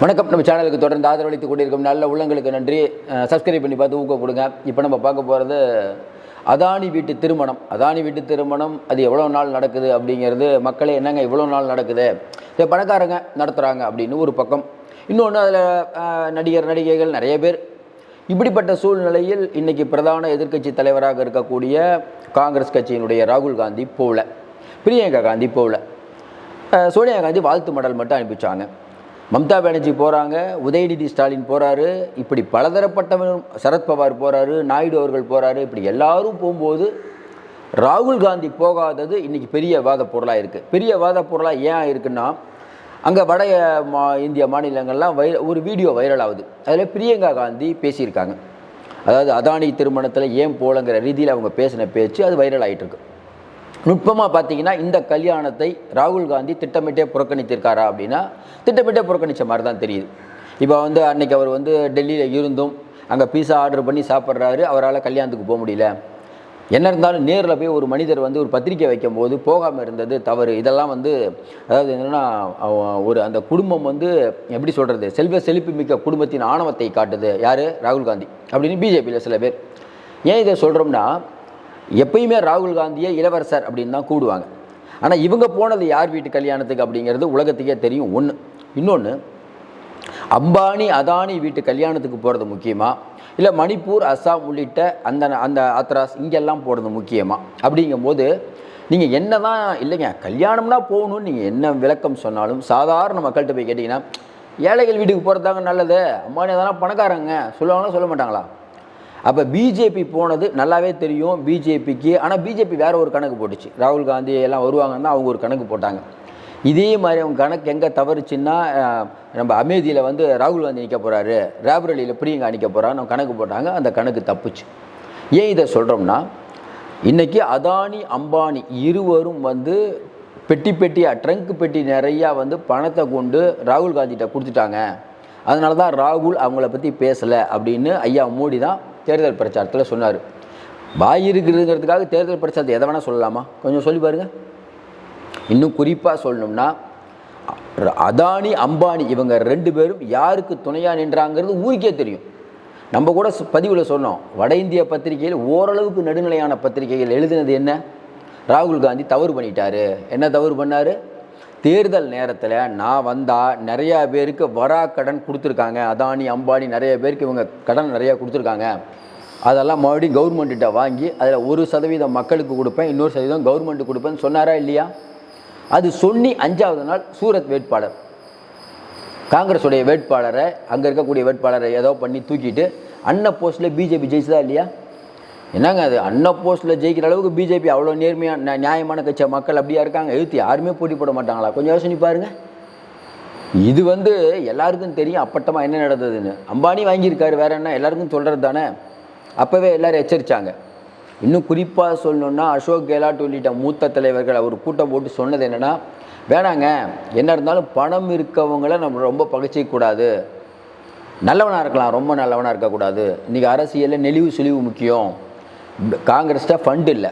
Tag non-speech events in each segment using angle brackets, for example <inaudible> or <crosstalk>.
வணக்கம். நம்ம சேனலுக்கு தொடர்ந்து ஆதரவளித்து கொண்டிருக்கும் நல்ல உள்ளங்களுக்கு நன்றி. சப்ஸ்கிரைப் பண்ணி பார்த்து ஊக்க கொடுங்க. இப்போ நம்ம பார்க்க போகிறது அதானி வீட்டு திருமணம். அதானி வீட்டு திருமணம் அது எவ்வளோ நாள் நடக்குது அப்படிங்கிறது மக்களே என்னங்க இவ்வளோ நாள் நடக்குது? இது பணக்காரங்க நடத்துகிறாங்க அப்படின்னு ஒரு பக்கம். இன்னொன்று அதில் நடிகர் நடிகைகள் நிறைய பேர். இப்படிப்பட்ட சூழ்நிலையில் இன்றைக்கி பிரதான எதிர்க்கட்சி தலைவராக இருக்கக்கூடிய காங்கிரஸ் கட்சியினுடைய ராகுல் காந்தி போகல பிரியங்கா காந்தி போகல சோனியா காந்தி வாழ்த்து மடல் மட்டும் அனுப்பிச்சாங்க. மம்தா பானர்ஜி போகிறாங்க உதயநிதி ஸ்டாலின் போகிறாரு இப்படி பலதரப்பட்டவரும் சரத்பவார் போகிறாரு நாயுடு அவர்கள் போகிறாரு இப்படி எல்லாரும் போகும்போது ராகுல் காந்தி போகாதது இன்னைக்கு பெரிய வாத பொருளாக இருக்குது பெரிய வாத பொருளாக ஏன் இருக்குன்னா அங்கே வட மா இந்திய மாநிலங்கள்லாம் வை ஒரு வீடியோ வைரல் ஆகுது. அதில் பிரியங்கா காந்தி பேசியிருக்காங்க. அதாவது அதானி திருமணத்தில் ஏன் போலங்கிற ரீதியில் அவங்க பேசின பேச்சு அது வைரல் ஆகிட்டுருக்கு நுட்பமாக பார்த்தீங்கன்னா இந்த கல்யாணத்தை ராகுல் காந்தி திட்டமிட்டே புறக்கணித்திருக்காரா அப்படின்னா திட்டமிட்டே புறக்கணித்த மாதிரி தான் தெரியுது. இப்போ வந்து அன்னைக்கு அவர் வந்து டெல்லியில் இருந்தும் அங்கே பீஸா ஆர்டர் பண்ணி சாப்பிட்றாரு அவரால் கல்யாணத்துக்கு போக முடியல. என்ன இருந்தாலும் நேரில் போய் ஒரு மனிதர் வந்து ஒரு பத்திரிக்கை வைக்கும்போது போகாமல் இருந்தது தவறு. இதெல்லாம் வந்து அதாவது என்னென்னா ஒரு அந்த குடும்பம் வந்து எப்படி சொல்கிறது செல்வ செழிப்பு மிக்க குடும்பத்தின் ஆணவத்தை காட்டுது. யார்? ராகுல் காந்தி. அப்படின்னு பிஜேபியில் சில பேர். ஏன் இதை சொல்கிறோம்னா எப்பயுமே ராகுல் காந்தியை இளவரசர் அப்படின்னு தான் கூடுவாங்க. ஆனால் இவங்க போனது யார் வீட்டு கல்யாணத்துக்கு அப்படிங்கிறது உலகத்துக்கே தெரியும். ஒன்று இன்னொன்று அம்பானி அதானி வீட்டு கல்யாணத்துக்கு போகிறது முக்கியமாக இல்லை மணிப்பூர் அஸ்ஸாம் உள்ளிட்ட அந்த அந்த ஆத்ராஸ் இங்கெல்லாம் போகிறது முக்கியமாக அப்படிங்கும்போது நீங்கள் என்ன தான் இல்லைங்க கல்யாணம்னா போகணும்னு நீங்கள் என்ன விளக்கம் சொன்னாலும் சாதாரண மக்கள்கிட்ட போய் கேட்டிங்கன்னா ஏழைகள் வீட்டுக்கு போகிறதாங்க நல்லது. அம்பானி அதெல்லாம் பணக்காரங்க சொல்லுவாங்களா சொல்ல மாட்டாங்களா? அப்போ பிஜேபி போனது நல்லாவே தெரியும் பிஜேபிக்கு ஆனால் பிஜேபி வேறு ஒரு கணக்கு போட்டுச்சு. ராகுல் காந்தி எல்லாம் வருவாங்கன்னா அவங்க ஒரு கணக்கு போட்டாங்க. இதே மாதிரி அவங்க கணக்கு எங்கே தவறுச்சுன்னா நம்ம அமேதியில் வந்து ராகுல் காந்தி நிற்க போகிறாரு ரேபரலியில் பிரியங்கா நிற்க போகிறான்னு கணக்கு போட்டாங்க. அந்த கணக்கு தப்புச்சு. ஏன் இதை சொல்கிறோம்னா இன்றைக்கி அதானி அம்பானி இருவரும் வந்து பெட்டி பெட்டியாக ட்ரங்க் பெட்டி நிறையா வந்து பணத்தை கொண்டு ராகுல் காந்திகிட்ட கொடுத்துட்டாங்க. அதனால தான் ராகுல் அவங்கள பற்றி பேசலை அப்படின்னு ஐயா மோடி தான் தேர்தல் பிரச்சாரத்தில் சொன்னார். வாய் இருக்குதுங்கிறதுக்காக தேர்தல் பிரச்சாரத்தை எதை வேணால் சொல்லலாமா? கொஞ்சம் சொல்லி பாருங்கள் இன்னும் குறிப்பாக சொல்லணும்னா அதானி அம்பானி இவங்க ரெண்டு பேரும் யாருக்கு துணையாக நின்றாங்கிறது ஊருக்கே தெரியும். நம்ம கூட பதிவில் சொன்னோம். வட இந்திய பத்திரிகையில் ஓரளவுக்கு நடுநிலையான பத்திரிகைகள் எழுதினது என்ன? ராகுல் காந்தி தவறு பண்ணிட்டாரு. என்ன தவறு பண்ணார்? தேர்தல் நேரத்தில் நான் வந்தால் நிறையா பேருக்கு வரா கடன் கொடுத்துருக்காங்க. அதானி அம்பானி நிறைய பேருக்கு இவங்க கடன் நிறையா கொடுத்துருக்காங்க. அதெல்லாம் மறுபடியும் கவர்மெண்ட்டிட்ட வாங்கி அதில் ஒரு சதவீதம் மக்களுக்கு கொடுப்பேன் இன்னொரு சதவீதம் கவர்மெண்ட்டு கொடுப்பேன்னு சொன்னாரா இல்லையா? அது சொல்லி அஞ்சாவது நாள் சூரத் வேட்பாளர். காங்கிரஸுடைய வேட்பாளரை அங்கே இருக்கக்கூடிய வேட்பாளரை ஏதோ பண்ணி தூக்கிட்டு அன்ன போஸ்ட்டில் பிஜேபி ஜெயிச்சதா இல்லையா? என்னங்க அது? அன்ன போஸ்ட்டில் ஜெயிக்கிற அளவுக்கு பிஜேபி அவ்வளோ நேர்மையான நியாயமான கட்சி மக்கள் அப்படியா இருக்காங்க? எழுத்து யாருமே போட்டி போட மாட்டாங்களா? கொஞ்சம் யோசனை பாருங்க. இது வந்து எல்லாருக்கும் தெரியும் அப்பட்டமாக என்ன நடந்ததுன்னு. அம்பானி வாங்கியிருக்காரு வேற என்ன? எல்லாருக்கும் சொல்கிறது தானே? அப்போவே எல்லோரும் எச்சரித்தாங்க இன்னும் குறிப்பாக சொல்லணுன்னா அசோக் கெலாட் உள்ளிட்ட மூத்த தலைவர்கள் அவர் கூட்டம் போட்டு சொன்னது என்னென்னா வேணாங்க என்ன இருந்தாலும் பணம் இருக்கவங்கள நம்ம ரொம்ப பகைச்சிக்கூடாது நல்லவனாக இருக்கலாம் ரொம்ப நல்லவனாக இருக்கக்கூடாது. இன்றைக்கி அரசியலில் நெளிவு சுழிவு முக்கியம். காங்கிரஸ்ட்ட ஃபண்ட் இல்லை.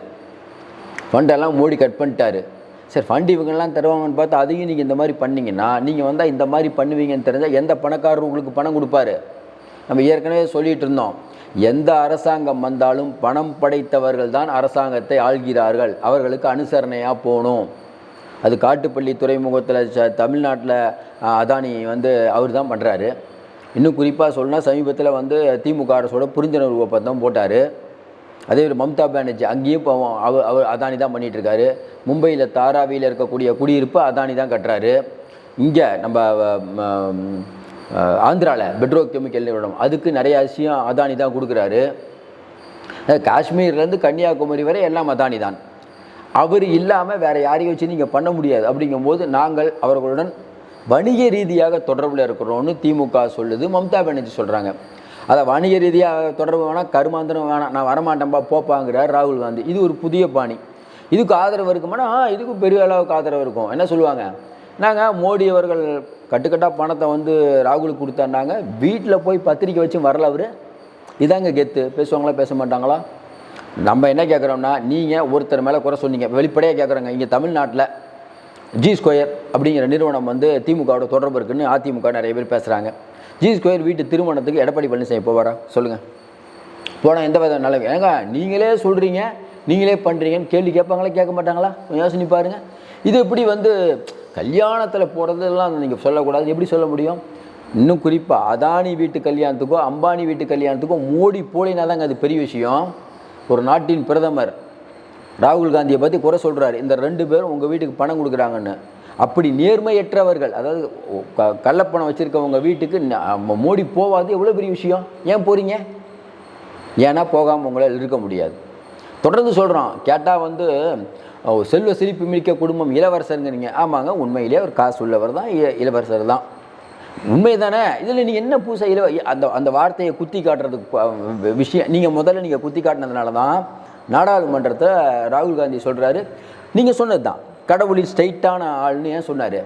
ஃபண்டெல்லாம் மோடி கட் பண்ணிட்டாரு. சரி ஃபண்ட் இவங்கெல்லாம் தருவாங்கன்னு பார்த்தா அதையும் நீங்கள் இந்த மாதிரி பண்ணிங்கன்னா நீங்கள் வந்தால் இந்த மாதிரி பண்ணுவீங்கன்னு தெரிஞ்சால் எந்த பணக்காரர் உங்களுக்கு பணம் கொடுப்பாரு? நம்ம ஏற்கனவே சொல்லிட்டு இருந்தோம். எந்த அரசாங்கம் வந்தாலும் பணம் படைத்தவர்கள் தான் அரசாங்கத்தை ஆள்கிறார்கள். அவர்களுக்கு அனுசரணையாக போகணும். அது காட்டுப்பள்ளி துறைமுகத்தில் ச- தமிழ்நாட்டில் அதானி வந்து அவர் தான் பண்ணுறாரு இன்னும் குறிப்பாக சொல்லணும்னா சமீபத்தில் வந்து திமுக அரசோட புரிந்துணர்வு ஒப்பந்தம் போட்டார். அதே மாதிரி மம்தா பானர்ஜி அங்கேயும் இப்போ அவர் அவர் அதானி தான் பண்ணிகிட்டு இருக்காரு மும்பையில் தாராவியில் இருக்கக்கூடிய குடியிருப்பு அதானி தான் கட்டுறாரு. இங்கே நம்ம ஆந்திராவில் பெட்ரோ கெமிக்கல் நிறுவனம் அதுக்கு நிறைய அரிசியும் அதானி தான் கொடுக்குறாரு. காஷ்மீர்லேருந்து கன்னியாகுமரி வரை எல்லாம் அதானி தான். அவர் இல்லாமல் வேறு யாரையும் வச்சு நீங்கள் பண்ண முடியாது. அப்படிங்கும்போது நாங்கள் அவர்களுடன் வணிக ரீதியாக தொடர்பில் இருக்கிறோம்னு திமுக சொல்லுது மம்தா பானர்ஜி சொல்கிறாங்க அதை வணிக ரீதியாக தொடர்பு வேணால் கருமாந்திரம் வேணாம் நான் வரமாட்டேன்ப்பா போப்பாங்கிறார் ராகுல் காந்தி. இது ஒரு புதிய பாணி. இதுக்கு ஆதரவு இருக்குமானா? இதுக்கும் இதுக்கு பெரிய அளவுக்கு ஆதரவு இருக்கும். என்ன சொல்லுவாங்க? நாங்கள் மோடி அவர்கள் கட்டுக்கட்டாக பணத்தை வந்து ராகுலுக்கு கொடுத்தாண்டாங்க வீட்டில் போய் பத்திரிக்கை வச்சு வரல அவர். இதாங்க கெத்து. பேசுவாங்களா பேச மாட்டாங்களா? நம்ம என்ன கேட்குறோம்னா நீங்கள் ஒருத்தர் மேலே குறை சொன்னீங்க. வெளிப்படையாக கேட்குறோங்க இங்கே தமிழ்நாட்டில் ஜி ஸ்கொயர் அப்படிங்கிற நிறுவனம் வந்து திமுகவோட தொடர்பு இருக்குன்னு அதிமுக நிறைய பேர் பேசுகிறாங்க ஜி ஸ்கொயர் வீட்டு திருமணத்துக்கு எடப்பாடி பழனிசாமி போவாரா? சொல்லுங்கள் போனால் எந்த வித நல்ல ஏங்க நீங்களே சொல்கிறீங்க நீங்களே பண்ணுறீங்கன்னு கேள்வி கேட்பாங்களா கேட்க மாட்டாங்களா? யோசனை பாருங்கள் இது எப்படி வந்து கல்யாணத்தில் போகிறதெல்லாம் நீங்கள் சொல்லக்கூடாது. எப்படி சொல்ல முடியும்? இன்னும் குறிப்பாக அதானி வீட்டு கல்யாணத்துக்கோ அம்பானி வீட்டு கல்யாணத்துக்கோ மோடி போலினா தாங்க அது பெரிய விஷயம். ஒரு நாட்டின் பிரதமர் ராகுல் காந்தியை பற்றி குறை சொல்கிறாரு இந்த ரெண்டு பேரும் உங்கள் வீட்டுக்கு பணம் கொடுக்குறாங்கன்னு. அப்படி நேர்மையற்றவர்கள் அதாவது க- கள்ளப்பணம் வச்சுருக்கவங்க வீட்டுக்கு மோடி போவாது எவ்வளோ பெரிய விஷயம்? ஏன் போகிறீங்க ஏன்னா போகாமல் உங்களால் இருக்க முடியாது. தொடர்ந்து சொல்கிறோம் கேட்டால் வந்து செல்வ செழிப்பு மிக்க குடும்பம் இளவரசருங்கிறீங்க. ஆமாங்க உண்மையிலேயே அவர் காசு உள்ளவர் தான் இ- இளவரசர் தான். உண்மை தானே இதில் நீங்கள் என்ன புதுசாக இளவ அந்த அந்த வார்த்தையை குத்தி காட்டுறதுக்கு விஷயம் நீங்கள் முதல்ல நீங்கள் குத்தி காட்டினதுனால தான் நாடாளுமன்றத்தை ராகுல் காந்தி சொல்கிறாரு நீங்கள் சொன்னது தான் கடவுளின் ஸ்ட்ரைட்டான ஆள்னு ஏன் சொன்னார்?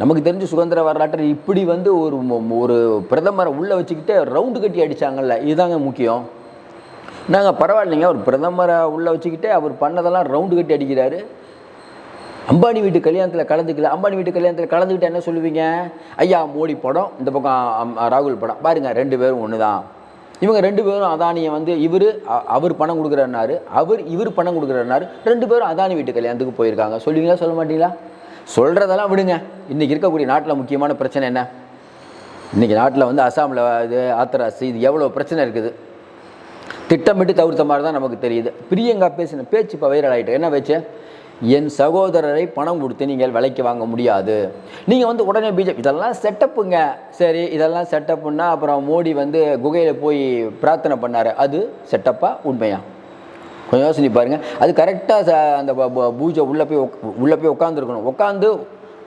நமக்கு தெரிஞ்ச சுதந்திர வரலாற்றில் இப்படி வந்து ஒரு ஒரு பிரதமரை உள்ளே வச்சுக்கிட்டு ரவுண்டு கட்டி அடித்தாங்கல்ல இதுதாங்க முக்கியம். நாங்கள் பரவாயில்லைங்க அவர் பிரதமரை உள்ளே வச்சுக்கிட்டு அவர் பண்ணதெல்லாம் ரவுண்டு கட்டி அடிக்கிறாரு. அம்பானி வீட்டு கல்யாணத்தில் கலந்துக்கல அம்பானி வீட்டு கல்யாணத்தில் கலந்துக்கிட்டு என்ன சொல்லுவீங்க? ஐயா மோடி படம் இந்த பக்கம் ராகுல் படம். பாருங்கள் ரெண்டு பேரும் ஒன்று தான் இவங்க ரெண்டு பேரும் அதானியை வந்து இவர் அவர் பணம் கொடுக்குறாரு அவர் இவர் பணம் கொடுக்குறாரு ரெண்டு பேரும் அதானி வீட்டு கல்யாணத்துக்கு போயிருக்காங்க. சொல்லுவீங்களா சொல்ல மாட்டீங்களா? சொல்கிறதெல்லாம் விடுங்க. இன்றைக்கி இருக்கக்கூடிய நாட்டில் முக்கியமான பிரச்சனை என்ன? இன்றைக்கி நாட்டில் வந்து அசாமில் இது ஆத்திராசி இது எவ்வளோ பிரச்சனை இருக்குது? திட்டமிட்டு தவிர்த்த மாதிரி தான் நமக்கு தெரியுது. பிரியங்கா பேசின பேச்சு இப்போ வைரல் ஆகிட்டு என்ன பேச்சு? என் சகோதரரை பணம் கொடுத்து நீங்கள் விலைக்கு வாங்க முடியாது. நீங்கள் வந்து உடனே பிஜேபி இதெல்லாம் செட்டப்புங்க. சரி இதெல்லாம் செட்டப்புன்னா அப்புறம் மோடி வந்து குகையில் போய் பிரார்த்தனை பண்ணார். அது செட்டப்பா உண்மையா? கொஞ்சம் யோசனை பாருங்கள் அது கரெக்டாக அந்த ப- ப- பூஜை உள்ளே போய் உள்ளே போய் உட்காந்துருக்கணும் உட்காந்து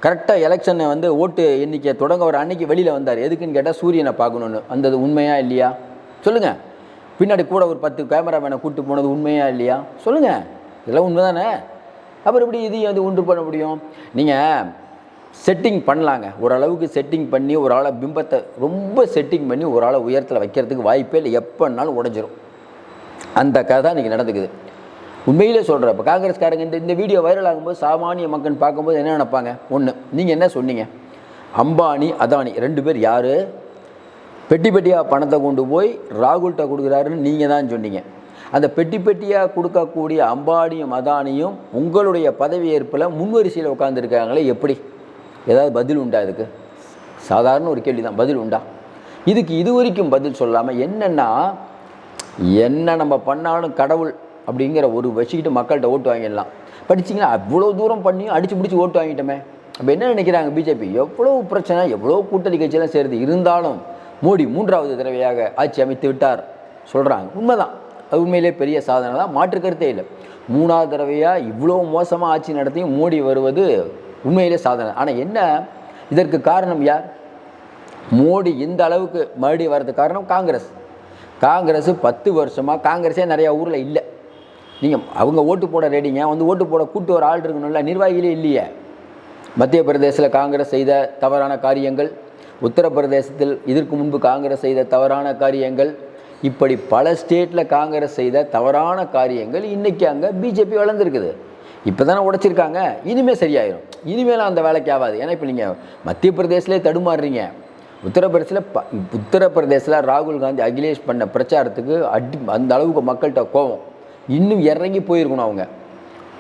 கரெக்டாக எலெக்ஷனை வந்து ஓட்டு எண்ணிக்கை தொடங்க ஒரு அன்னைக்கு வெளியில் வந்தார். எதுக்குன்னு கேட்டால் சூரியனை பார்க்கணுன்னு வந்தது உண்மையா இல்லையா? சொல்லுங்கள் பின்னாடி கூட ஒரு பத்து கேமராமேனை கூப்பிட்டு போனது உண்மையா இல்லையா? சொல்லுங்கள் இதெல்லாம் உண்மை தானே அப்புறம் எப்படி இதையும் வந்து உண்டு பண்ண முடியும்? நீங்கள் செட்டிங் பண்ணலாங்க. ஓரளவுக்கு செட்டிங் பண்ணி ஒரு ஆளை பிம்பத்தை ரொம்ப செட்டிங் பண்ணி ஒரு ஆளை உயரத்தில் வைக்கிறதுக்கு வாய்ப்பே இல்லை. எப்போனாலும் உடஞ்சிரும். அந்த கதை தான் இன்றைக்கி நடந்துக்குது. உண்மையிலே சொல்கிறேன் இப்போ காங்கிரஸ்காரங்க இந்த இந்த வீடியோ வைரல் ஆகும்போது சாமானிய மக்கள் பார்க்கும்போது என்ன நினைப்பாங்க? ஒன்று நீங்கள் என்ன சொன்னீங்க? அம்பானி அதானி ரெண்டு பேர் யார்? பெட்டி பெட்டியாக பணத்தை கொண்டு போய் ராகுல்கிட்ட கொடுக்குறாருன்னு நீங்கள் தான் சொன்னீங்க. அந்த பெட்டி பெட்டியாக கொடுக்கக்கூடிய அம்பானியும் அதானியும் உங்களுடைய பதவியேற்பில் முன்வரிசையில் உட்காந்துருக்காங்களே எப்படி? ஏதாவது பதில் உண்டா இதுக்கு? சாதாரண ஒரு கேள்வி தான் பதில் உண்டா? இதுக்கு இது வரைக்கும் பதில் சொல்லாமல் என்னென்னா என்ன நம்ம பண்ணாலும் கடவுள் அப்படிங்கிற ஒரு வச்சுக்கிட்டு மக்கள்கிட்ட ஓட்டு வாங்கிடலாம். படிச்சிங்கன்னா அவ்வளோ தூரம் பண்ணி அடித்து பிடிச்சி ஓட்டு வாங்கிட்டோமே. அப்போ என்ன நினைக்கிறாங்க பிஜேபி? எவ்வளோ பிரச்சனை எவ்வளோ கூட்டணி கட்சியெல்லாம் சேருது இருந்தாலும் மோடி மூன்றாவது தடவையாக ஆட்சி அமைத்து விட்டார். சொல்கிறாங்க உண்மைதான். அது உண்மையிலே பெரிய சாதனை தான். மாற்று கருத்தே இல்லை. மூணாவது தடவையாக இவ்வளோ மோசமாக ஆட்சி நடத்தியும் மோடி வருவது உண்மையிலே சாதனை. ஆனால் என்ன? இதற்கு காரணம் யார்? மோடி இந்த அளவுக்கு மறுபடியும் வர்றதுக்கு காரணம் காங்கிரஸ். காங்கிரஸ் பத்து வருஷமாக காங்கிரஸே நிறையா ஊரில் இல்லை. நீங்கள் அவங்க ஓட்டு போட ரெடிங்க வந்து ஓட்டு போட கூட்டு ஒரு ஆள் இருக்கணும்ல. நிர்வாகிகளே இல்லையே. மத்திய பிரதேசத்தில் காங்கிரஸ் செய்த தவறான காரியங்கள் உத்தரப்பிரதேசத்தில் இதற்கு முன்பு காங்கிரஸ் செய்த தவறான காரியங்கள் இப்படி பல ஸ்டேட்டில் காங்கிரஸ் செய்த தவறான காரியங்கள் இன்றைக்கி அங்கே பிஜேபி வளர்ந்துருக்குது. இப்போ தானே உடைச்சிருக்காங்க. இனிமேல் சரியாயிடும் இனிமேலாம் அந்த வேலைக்கு ஆகாது. ஏன்னா இப்போ நீங்கள் மத்திய பிரதேசலே தடுமாறுறீங்க. உத்தரப்பிரதேசில் ப உத்தரப்பிரதேசில் ராகுல் காந்தி அகிலேஷ் பண்ண பிரச்சாரத்துக்கு அடி அந்த அளவுக்கு மக்கள்கிட்ட கோவம் இன்னும் இறங்கி போயிருக்கணும் அவங்க.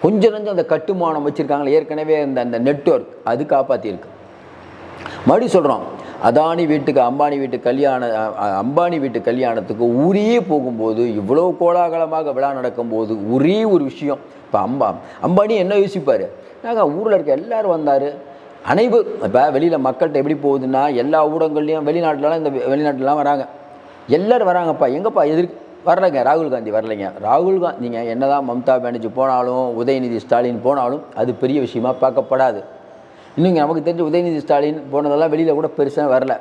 கொஞ்சம் கொஞ்சம் அந்த கட்டுமானம் வச்சுருக்காங்களே. ஏற்கனவே அந்த அந்த நெட்வொர்க் அது காப்பாற்றியிருக்கு மறுபடியும் சொல்கிறோம் அதானி வீட்டுக்கு அம்பானி வீட்டு கல்யாண அம்பானி வீட்டு கல்யாணத்துக்கு ஊரே போகும்போது இவ்வளோ கோலாகலமாக விழா நடக்கும்போது ஒரே ஒரு விஷயம். இப்போ அம்பா அம்பானி என்ன யோசிப்பார்? நாங்கள் ஊரில் இருக்க எல்லாரும் வந்தார். அனைவர் இப்போ வெளியில் மக்கள்கிட்ட எப்படி போகுதுன்னா எல்லா ஊடகங்கள்லையும் வெளிநாட்டிலலாம் இந்த வெளிநாட்டிலலாம் வராங்க. எல்லோரும் வராங்கப்பா. எங்கப்பா எதிர்க்கு வரலைங்க ராகுல் காந்தி வரலைங்க. ராகுல் காந்தி நீங்கள் என்னதான் மம்தா பானர்ஜி போனாலும் உதயநிதி ஸ்டாலின் போனாலும் அது பெரிய விஷயமா பார்க்கப்படாது. இன்னும் நமக்கு தெரிஞ்ச உதயநிதி ஸ்டாலின் போனதெல்லாம் வெளியில் கூட பெருசாக வரல.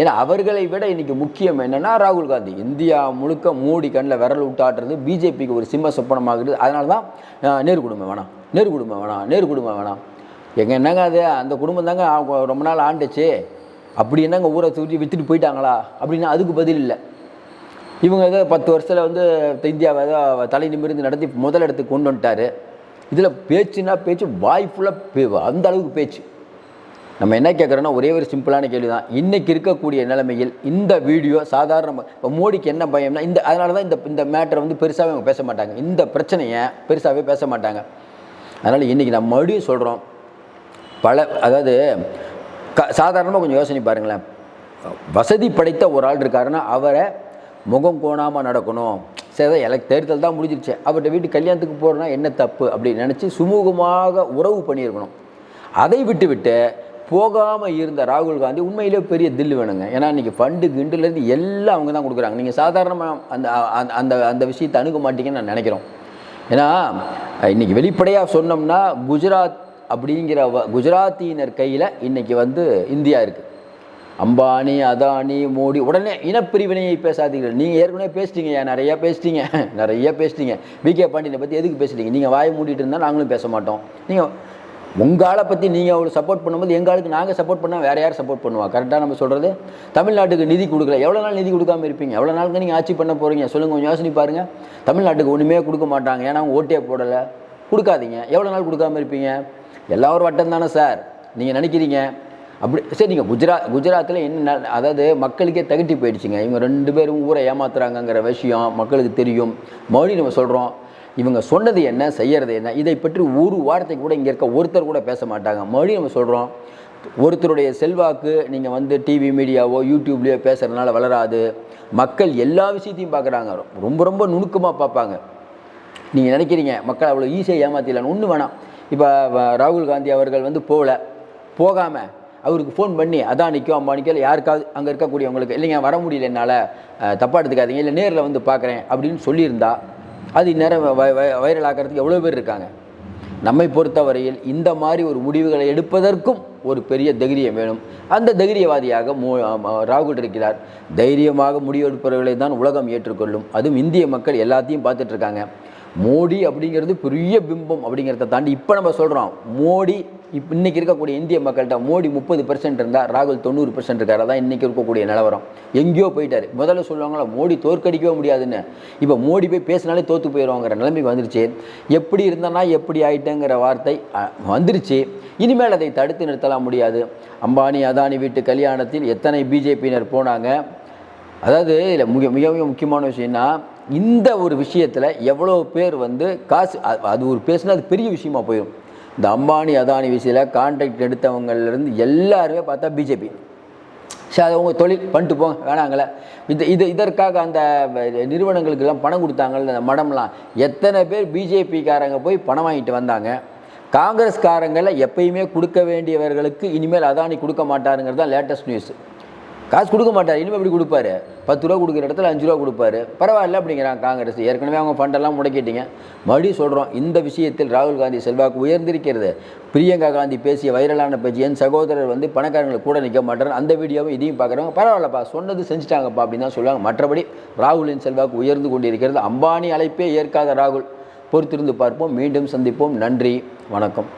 ஏன்னா அவர்களை விட இன்றைக்கி முக்கியம் என்னென்னா ராகுல் காந்தி. இந்தியா முழுக்க மோடி கண்ணில் விரல் விட்டாட்டுறது பிஜேபிக்கு ஒரு சிம்ம சொப்பனமாகிறது அதனால தான் நேரு குடும்பம் வேணாம். நேரு குடும்பம் வேணாம். நேரு குடும்பம் வேணாம். எங்க என்னங்க அது? அந்த குடும்பம் தாங்க ரொம்ப நாள் ஆண்டுச்சு. அப்படி என்னங்க ஊரை தூக்கி விற்றுட்டு போயிட்டாங்களா? அப்படின்னா அதுக்கு பதில் இல்லை. இவங்க ஏதோ பத்து வருஷத்தில் வந்து இந்தியாவை ஏதோ தலை நிமிர்ந்து நடத்தி முதல் இடத்துக்கு கொண்டு வந்துட்டார். இதில் பேச்சுனா பேச்சு வாய் ஃபுல்லாக அந்த அளவுக்கு பேச்சு. நம்ம என்ன கேட்குறோன்னா ஒரே ஒரு சிம்பிளான கேள்வி தான் இன்றைக்கி இருக்கக்கூடிய நிலைமையில் இந்த வீடியோ சாதாரண இப்போ மோடிக்கு என்ன பயம்னா இந்த அதனால தான் இந்த இந்த மேட்டரை வந்து பெருசாகவே அவங்க பேச மாட்டாங்க. இந்த பிரச்சனையை பெருசாகவே பேச மாட்டாங்க. அதனால் இன்றைக்கி நம்ம மறுபடியும் சொல்கிறோம் பல அதாவது க சாதாரணமாக கொஞ்சம் யோசனை பாருங்களேன். வசதி படைத்த ஒரு ஆள் இருக்காருன்னா அவரை முகம் கோணாமல் நடக்கணும். சரி எனக்கு தேர்தல் தான் முடிஞ்சிருச்சு. அவர்கிட்ட வீட்டு கல்யாணத்துக்கு போகிறனா என்ன தப்பு அப்படின்னு நினச்சி சுமூகமாக உறவு பண்ணியிருக்கணும். அதை விட்டு விட்டு போகாமல் இருந்த ராகுல் காந்தி உண்மையிலே பெரிய தில்லு வேணுங்க. ஏன்னா இன்றைக்கி ஃபண்டு கிண்டுலேருந்து எல்லாம் அவங்க தான் கொடுக்குறாங்க. நீங்கள் சாதாரணமாக அந்த அந்த- அந்த அந்த விஷயத்தை அணுக மாட்டீங்கன்னு நான் நினைக்கிறோம். ஏன்னா இன்றைக்கி வெளிப்படையாக சொன்னோம்னா குஜராத் அப்படிங்கிற வ- குஜராத்தியினர் கையில் இன்றைக்கி வந்து இந்தியா இருக்குது அம்பானி அதானி மோடி உடனே இனப்பிரிவினையை பேசாதீர்கள். நீங்கள் ஏற்கனவே பேசிட்டீங்க ஏன்? நிறையா பேசிட்டீங்க. நிறைய பேசிட்டீங்க. <laughs> விகே பாண்டியனை பற்றி எதுக்கு பேசிட்டீங்க? நீங்கள் வாயை மூடிட்டு இருந்தால் நாங்களும் பேச மாட்டோம். நீங்கள் உங்கள் ஆளை பற்றி நீங்கள் அவளுக்கு சப்போர்ட் பண்ணும்போது எங்கள் ஆளுக்கு நாங்கள் சப்போர்ட் பண்ணால் வேறு யார் சப்போர்ட் பண்ணுவா? கரெக்டாக நம்ம சொல்கிறது தமிழ்நாட்டுக்கு நிதி கொடுக்கல. எவ்வளோ நாள் நிதி கொடுக்காம இருப்பீங்க? எவ்வளோ நாளுக்கு நீங்கள் ஆட்சி பண்ண போகிறீங்க சொல்லுங்கள் கொஞ்சம் யோசனை பாருங்கள் தமிழ்நாட்டுக்கு ஒன்றுமே கொடுக்க மாட்டாங்க. ஏன்னா அவங்க ஓட்டே போடலை. கொடுக்காதீங்க. எவ்வளோ நாள் கொடுக்காம இருப்பீங்க? எல்லோரும் ஒரு வட்டம் தானே சார் நீங்கள் நினைக்கிறீங்க? அப்படி சரி நீங்கள் குஜராத் குஜராத்தில் என்ன அதாவது மக்களுக்கே தகட்டி போயிடுச்சுங்க. இவங்க ரெண்டு பேரும் ஊரை ஏமாத்துறாங்கங்கிற விஷயம் மக்களுக்கு தெரியும். மறுபடியும் நம்ம சொல்கிறோம் இவங்க சொன்னது என்ன செய்கிறது என்ன இதை பற்றி ஒரு வார்த்தை கூட இங்கே இருக்க ஒருத்தர் கூட பேச மாட்டாங்க. மறுபடியும் நம்ம சொல்கிறோம் ஒருத்தருடைய செல்வாக்கு நீங்கள் வந்து டிவி மீடியாவோ யூடியூப்லேயோ பேசுகிறதுனால வளராது. மக்கள் எல்லா விஷயத்தையும் பார்க்குறாங்க ரொம்ப ரொம்ப நுணுக்கமாக பார்ப்பாங்க நீங்கள் நினைக்கிறீங்க மக்கள் அவ்வளோ ஈஸியாக ஏமாத்திடலான்னு ஒன்று வேணாம். இப்போ ராகுல் காந்தி அவர்கள் வந்து போகல. போகாமல் அவருக்கு ஃபோன் பண்ணி அதானிக்கோ அம்பானிக்கோ இல்லை யாருக்காவது அங்கே இருக்கக்கூடியவங்களுக்கு. இல்லைங்க வர முடியல என்னால். தப்பாக எடுத்துக்காதீங்க. இல்லை நேரில் வந்து பார்க்குறேன் அப்படின்னு சொல்லியிருந்தா அது இந்நேரம் வைரல் ஆக்கிறதுக்கு எவ்வளோ பேர் இருக்காங்க. நம்மை பொறுத்தவரையில் இந்த மாதிரி ஒரு முடிவுகளை எடுப்பதற்கும் ஒரு பெரிய தைரியம் வேணும். அந்த தைரியவாதியாக மோ ராகுல் இருக்கிறார். தைரியமாக முடிவெடுப்பவர்களை தான் உலகம் ஏற்றுக்கொள்ளும். அதுவும் இந்திய மக்கள் எல்லாத்தையும் பார்த்துட்ருக்காங்க மோடி அப்படிங்கிறது பெரிய பிம்பம் அப்படிங்கிறத தாண்டி இப்போ நம்ம சொல்கிறோம் மோடி இப்போ இன்றைக்கி இருக்கக்கூடிய இந்திய மக்கள்கிட்ட மோடி முப்பது பெர்சன்ட் இருந்தால் ராகுல் தொண்ணூறு பெர்சன்ட் இருக்கார். தான் இன்றைக்கி இருக்கக்கூடிய நிலவரம். எங்கேயோ போயிட்டார். முதல்ல சொல்லுவாங்களா மோடி தோற்கடிக்கவே முடியாதுன்னு. இப்போ மோடி போய் பேசினாலே தோற்று போயிடுவாங்கிற நிலைமைக்கு வந்துருச்சு. எப்படி இருந்தனா எப்படி ஆயிட்டேங்கிற வார்த்தை வந்துருச்சு. இனிமேல் அதை தடுத்து நிறுத்தலாம் முடியாது. அம்பானி அதானி வீட்டு கல்யாணத்தில் எத்தனை பிஜேபியினர் போனாங்க? அதாவது இதில் மிக மிக மிக முக்கியமான விஷயம்னா இந்த ஒரு விஷயத்தில் எவ்வளோ பேர் வந்து காசு அது ஒரு பேசுனா அது பெரிய விஷயமா போயிடும் இந்த அம்பானி அதானி விஷயத்தில் கான்ட்ராக்ட் எடுத்தவங்கலேருந்து எல்லாருமே பார்த்தா பிஜேபி சரி அது உங்கள் தொழில் பண்ணிட்டு போங்க வேணாங்களே. இது இது இதற்காக அந்த நிறுவனங்களுக்கெல்லாம் பணம் கொடுத்தாங்கல்ல அந்த மடம்லாம். எத்தனை பேர் பிஜேபிக்காரங்க போய் பணம் வாங்கிட்டு வந்தாங்க? காங்கிரஸ்காரங்களை எப்பயுமே கொடுக்க வேண்டியவர்களுக்கு இனிமேல் அதானி கொடுக்க மாட்டாருங்கிறது தான் லேட்டஸ்ட் நியூஸ் காசு கொடுக்க மாட்டார் இனிமேல் எப்படி கொடுப்பாரு? பத்து ரூபா கொடுக்குற இடத்துல அஞ்சு ரூபா கொடுப்பாரு. பரவாயில்ல அப்படிங்கிறாங்க காங்கிரஸ். ஏற்கனவே அவங்க ஃபண்டெல்லாம் முடக்கிட்டீங்க. மறுபடியும் சொல்கிறோம் இந்த விஷயத்தில் ராகுல் காந்தி செல்வாக்கு உயர்ந்திருக்கிறது. பிரியங்கா காந்தி பேசிய வைரலான பேச்சு என் சகோதரர் வந்து பணக்காரங்களை கூட நிற்க மாட்டார். அந்த வீடியோவை இதையும் பார்க்குறவங்க பரவாயில்லப்பா சொன்னது செஞ்சுட்டாங்கப்பா அப்படின்னு தான் சொல்லுவாங்க. மற்றபடி ராகுலின் செல்வாக்கு உயர்ந்து கொண்டிருக்கிறது. அம்பானி அழைப்பே ஏற்காத ராகுல். பொறுத்திருந்து பார்ப்போம். மீண்டும் சந்திப்போம். நன்றி. வணக்கம்.